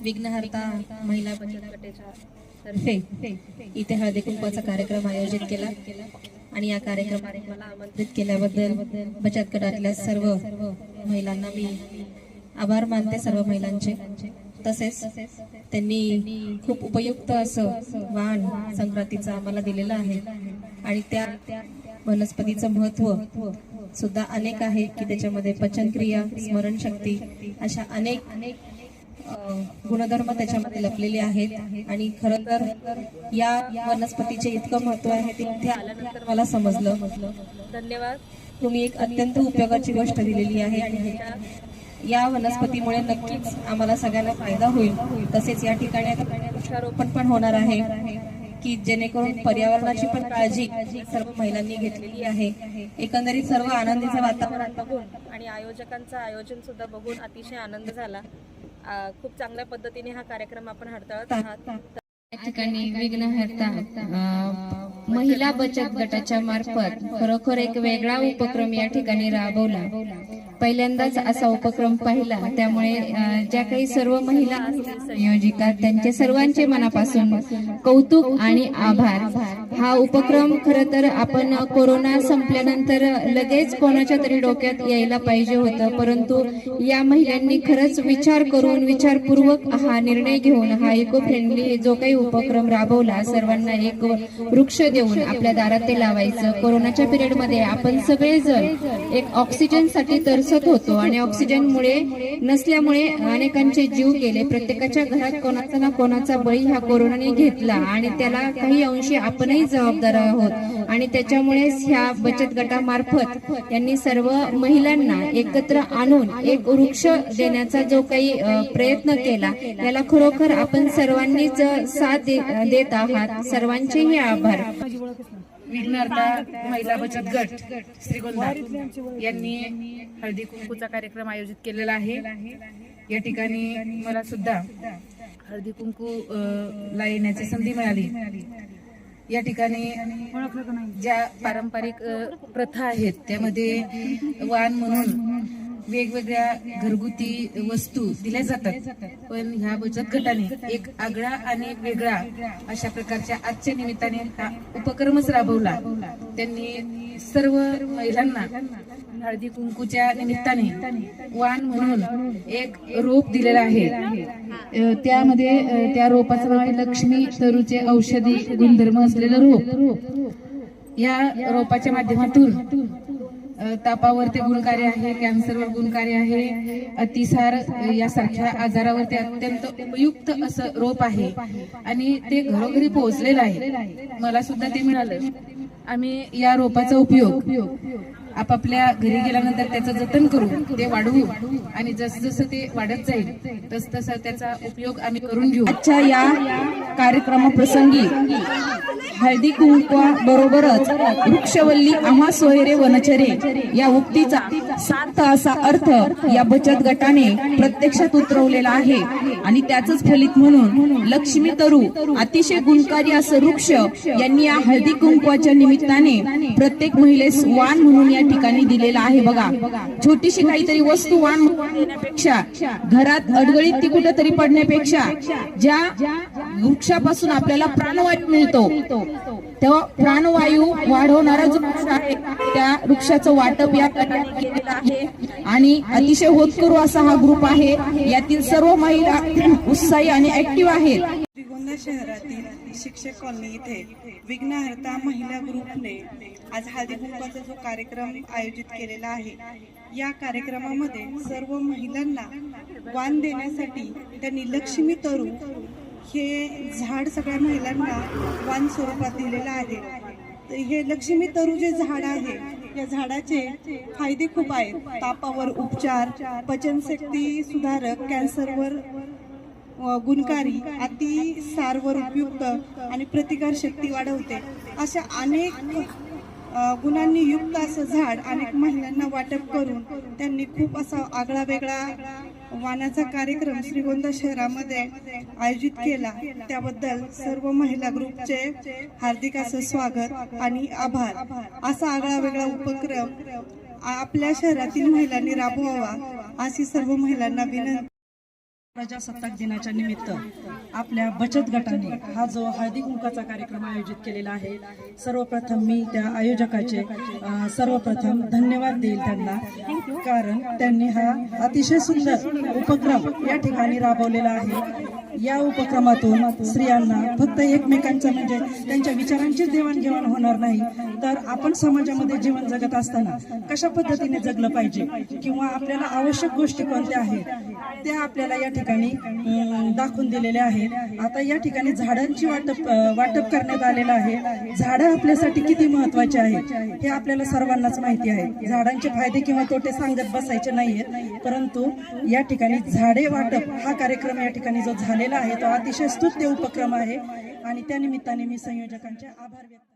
विघ्नहर्ता महिला बचत गटाच्या तर्फे इथे हळदी कुंपाचा कार्यक्रम आयोजित केला. आणि या कार्यक्रमाने मला आमंत्रित केल्याबद्दल बचत गटातल्या सर्व महिलांना मी आभार मानते सर्व महिलांचे. तसेच त्यांनी खूप उपयुक्त असं वाण संक्रांतीचं आम्हाला दिलेलं आहे. आणि त्या वनस्पतीचं महत्त्व सुद्धा अनेक आहे की त्याच्यामध्ये पचनक्रिया स्मरणशक्ती अशा अनेक अनेक गुणधर्म त्याच्यामध्ये लपलेले आहेत. आणि खरं तर या वनस्पतीचे इतकं महत्त्व आहे ते इथे आल्यानंतर मला समजलं. धन्यवाद. तुम्ही एक अत्यंत उपयोगाची गोष्ट दिलेली आहे आणि या वनस्पतीमुळे नक्कीच आम्हाला सगळ्यांना फायदा होईल. तसेच या ठिकाणी आता वृक्षारोपण पण होणार आहे की जेणेकरून पर्यावरणाची पण काळजी सर्व महिलांनी घेतलेली आहे. एकंदरीत सर्व आनंदीचं वातावरण बघून आणि आयोजकांचं आयोजन सुद्धा बघून अतिशय आनंद झाला. खूप चांगल्या पद्धतीने हा कार्यक्रम आपण हाताळत आहात. या ठिकाणी विघ्नहर्ता महिला बचत गटाच्या मार्फत खरोखर एक वेगळा उपक्रम या ठिकाणी राबवला. पहिल्यांदाच असा उपक्रम पाहिला. त्यामुळे ज्या काही सर्व महिला असतील संयोजिका त्यांचे सर्वांचे मनापासून कौतुक आणि आभार. हा उपक्रम खर तर आपण कोरोना संपल्यानंतर लगेच कोणाच्या तरी डोक्यात यायला पाहिजे होतं. परंतु या महिलांनी खरंच विचार करून विचारपूर्वक हा निर्णय घेऊन हा इको फ्रेंडली जो काही उपक्रम राबवला सर्वांना एक वृक्ष देऊन आपल्या दारात ते लावायचं. कोरोनाच्या पिरियडमध्ये आपण सगळेजण एक ऑक्सिजनसाठी तरसत होतो आणि ऑक्सिजनमुळे नसल्यामुळे अनेकांचे जीव गेले. प्रत्येकाच्या घरात कोणाचा ना कोणाचा बळी हा कोरोनाने घेतला आणि त्याला काही अंशी आपणही जबाबदार आहोत. आणि त्याच्यामुळेच ह्या बचत गटामार्फत त्यांनी सर्व महिलांना एकत्र आणून एक वृक्ष देण्याचा जो काही प्रयत्न केला याला खरोखर आपण सर्वांनीच साथ देत आहात. सर्वांचेही आभार. विघ्नहर्ता महिला बचत गट श्रीगोंदा यांनी हळदी कुंकूचा कार्यक्रम आयोजित केलेला आहे. या ठिकाणी मला सुद्धा हळदी कुंकू ला येण्याची संधी मिळाली. या ठिकाणी ज्या पारंपरिक प्रथा आहेत त्यामध्ये वाण म्हणून वेगवेगळ्या घरगुती वस्तू दिल्या जातात. पण ह्या बचत गटाने एक आगळा आणि वेगळा अशा प्रकारच्या आजच्या निमित्ताने हा उपक्रमच राबवला. त्यांनी सर्व महिलांना हळदी कुंकूच्या निमित्ताने वाण म्हणून एक रोप दिलेला आहे. त्यामध्ये त्या रोपाचं नाव आहे लक्ष्मी तरूचे औषधी गुणधर्म असलेलं रोप. या रोपाच्या माध्यमातून तापावरती गुणकार्य गुणकारी आहे कॅन्सरवर गुणकारी आहे. अतिसार यासारख्या आजारावरती अत्यंत उपयुक्त असं रोप आहे. आणि ते घरोघरी पोहोचलेलं आहे. मला सुद्धा ते मिळालं. आम्ही या रोपाचा उपयोग आपापल्या घरी गेल्यानंतर त्याचं जतन करू ते वाढवू आणि जसं जसं ते वाढत जाईल तस तसा त्याचा उपयोग आम्ही करून घेऊ. आजच्या या कार्यक्रमाप्रसंगी हळदी कुंकवा बरोबरच वृक्षवल्ली आम्हा सोयरे वनचरे या उक्तीचा सार्थ असा अर्थ या बचत गटाने प्रत्यक्षात उतरवलेला आहे. आणि त्याचंच फलित म्हणून लक्ष्मी तरू अतिशय गुणकारी असं वृक्ष यांनी या हळदी कुंकवाच्या निमित्ताने प्रत्येक महिलेस वान म्हणून या ठिकाणी दिलेला आहे. बघा छोटीशी काहीतरी वस्तू वाण देण्यापेक्षा घरात अडगळीत ती कुठेतरी पडण्यापेक्षा ज्या वृक्षापासून आपल्याला प्राणवायू मिळतो तेव्हा प्राणवायू वाढवणारा जो वृक्ष आहे. त्या वृक्षाचं वाटप या प्रकारे केलेलं आहे. आणि अतिशय होतकरू असा हा ग्रुप आहे. यातील सर्व महिला उत्साही आणि ऍक्टिव्ह आहेत. श्रीगोंदा शहरातील शिक्षक कॉलनी इथे विघ्नहर्ता महिला ग्रुपने आज हळदी कुंकवाचा जो कार्यक्रम आयोजित केलेला आहे या कार्यक्रमामध्ये सर्व महिलांना वाण देण्यासाठी त्यांनी लक्ष्मी तरू हे झाड सगळ्या महिलांना वाण स्वरूपात दिलेलं आहे. तर हे लक्ष्मी तरू जे झाड आहे या झाडाचे फायदे खूप आहेत. तापावर उपचार पचनशक्ती सुधारक कॅन्सरवर गुणकारी अति सारवर उपयुक्त आणि प्रतिकार शक्ती वाढवते. अशा अनेक गुणांनी युक्त असं झाड अनेक महिलांना वाटप करून त्यांनी खूप असा आगळा वेगळा वाणाचा कार्यक्रम श्रीगोंदा शहरामध्ये आयोजित केला. त्याबद्दल सर्व महिला ग्रुपचे हार्दिक असं स्वागत आणि आभार. असा आगळा वेगळा उपक्रम आपल्या शहरातील महिलांनी राबवावा अशी सर्व महिलांना विनंती. प्रजासत्ताक दिनाच्या निमित्त आपल्या बचत गटाने हा जो हळदी कुंकाचा कार्यक्रम आयोजित केलेला आहे सर्वप्रथम मी त्या आयोजकाचे सर्वप्रथम धन्यवाद देईल त्यांना. कारण त्यांनी हा अतिशय सुंदर उपक्रम या ठिकाणी राबवलेला आहे. या उपक्रमातून स्त्रियांना फक्त एकमेकांचं म्हणजे त्यांच्या विचारांचीच देवाणघेवाण होणार नाही. तर आपण समाजामध्ये जीवन जगत असताना कशा पद्धतीने जगलं पाहिजे किंवा आपल्याला आवश्यक गोष्टी कोणत्या आहेत त्या आपल्याला या ठिकाणी दाखवून दिलेल्या आहेत. आता या ठिकाणी झाडांची वाटप वाटप करण्यात आलेलं आहे. झाडं आपल्यासाठी किती महत्त्वाचे आहेत हे आपल्याला सर्वांनाच माहिती आहे. झाडांचे फायदे किंवा तोटे सांगत बसायचे नाहीयेत परंतु या ठिकाणी झाडे वाटप हा कार्यक्रम या ठिकाणी जो झालेला आहे. तो अतिशय स्तुत्य उपक्रम आहे. आणि त्या निमित्ताने मी संयोजकांचे आभार व्यक्त